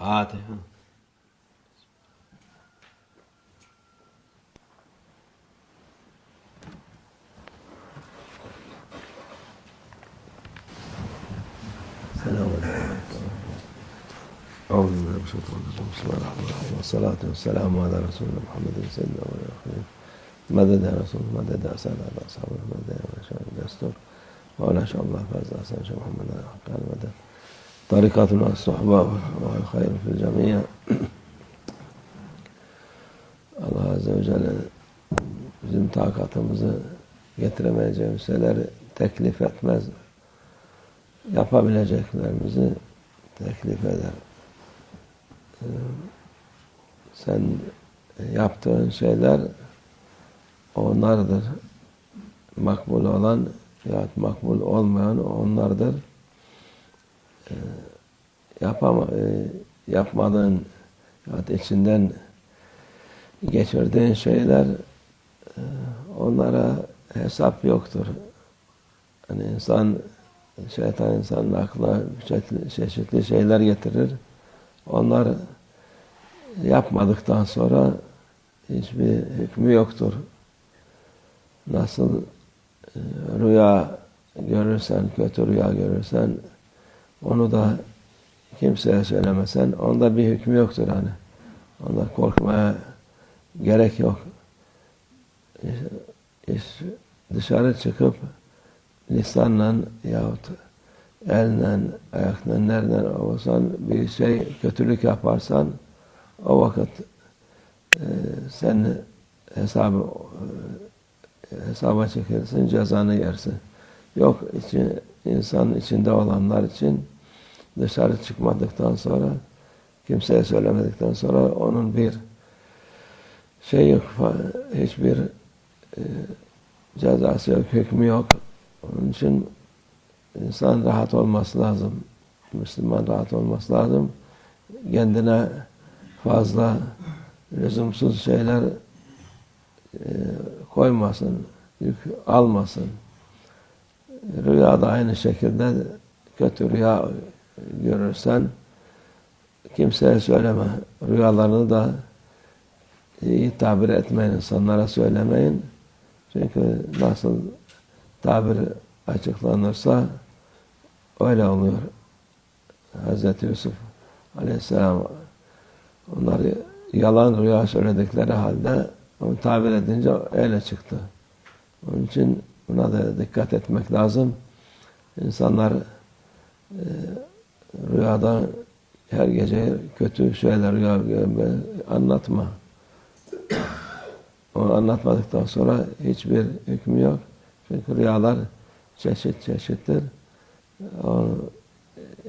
فاتحة أعوذ بالله من الشيطان الرجيم. بسم الله الرحمن الرحيم. والصلاة والسلام على رسول الله محمد سيدنا والآخرين مدد يا رسول مدد أسأل على أصحابه مدد يا من شاء الله يستر وأنا إن شاء الله فاز أسأل محمد حق المدد. tarikatına, sohbab ve hayır fil camiye. Allah Azze ve Celle bizim takatımızı getiremeyeceğimiz şeyleri teklif etmez. Yapabileceklerimizi teklif eder. Sen yaptığın şeyler onlardır. Makbul olan yahut makbul olmayan onlardır. Ee, Yapama, e, yapmadığın ya içinden geçirdiğin şeyler e, onlara hesap yoktur. Hani insan şeytan insanın aklına çeşitli şeyler getirir. Onlar yapmadıktan sonra hiçbir hükmü yoktur. Nasıl e, rüya görürsen, kötü rüya görürsen onu da kimseye söylemesen onda bir hükmü yoktur hani. Onda korkmaya gerek yok. İş, dışarı çıkıp lisanla yahut elle, ayakla nereden olsan bir şey kötülük yaparsan o vakit e, sen hesabı e, hesaba çekilsin, cezanı yersin. Yok için, insan içinde olanlar için dışarı çıkmadıktan sonra kimseye söylemedikten sonra onun bir şey yok, hiçbir e, cezası yok, hükmü yok. Onun için insan rahat olması lazım. Müslüman rahat olması lazım. Kendine fazla lüzumsuz şeyler e, koymasın, yük almasın. Rüyada aynı şekilde kötü rüya görürsen kimseye söyleme. Rüyalarını da iyi tabir etmeyin, insanlara söylemeyin. Çünkü nasıl tabir açıklanırsa öyle oluyor. Hz. Yusuf Aleyhisselam onları yalan rüya söyledikleri halde onu tabir edince öyle çıktı. Onun için buna da dikkat etmek lazım. İnsanlar e, rüyada her gece kötü şeyler rüya anlatma. Onu anlatmadıktan sonra hiçbir hükmü yok. Çünkü rüyalar çeşit çeşittir. Onu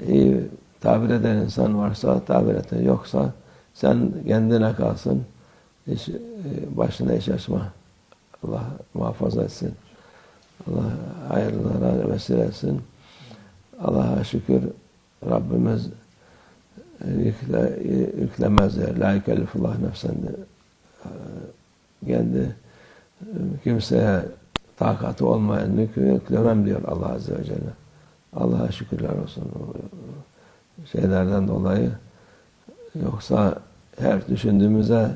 iyi tabir eden insan varsa tabir et. Yoksa sen kendine kalsın. Hiç e, başına iş açma. Allah muhafaza etsin. Allah hayırlara vesile etsin. Allah'a şükür Rabbimiz yükle, yüklemez. La yükellifullah nefsen kendi kimseye takatı olmayan yükü yüklemem diyor Allah Azze ve Celle. Allah'a şükürler olsun şeylerden dolayı. Yoksa her düşündüğümüze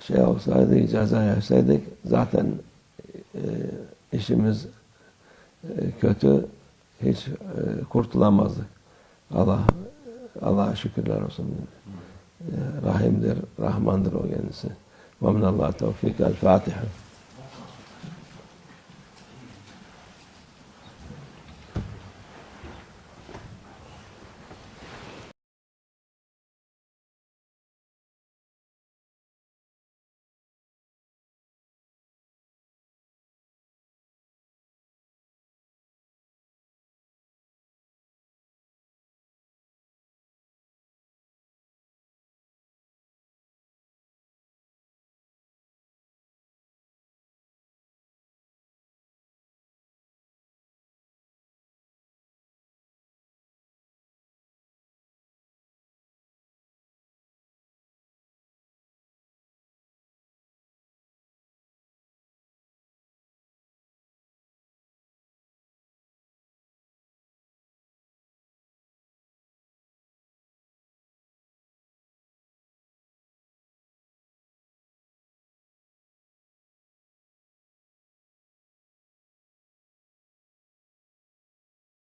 şey olsaydı, ceza yerseydik zaten e, işimiz e, kötü, hiç e, kurtulamazdık. Allah Allah'a şükürler olsun. Rahimdir, Rahmandır o kendisi. Ve minallah tevfik. El Fatiha.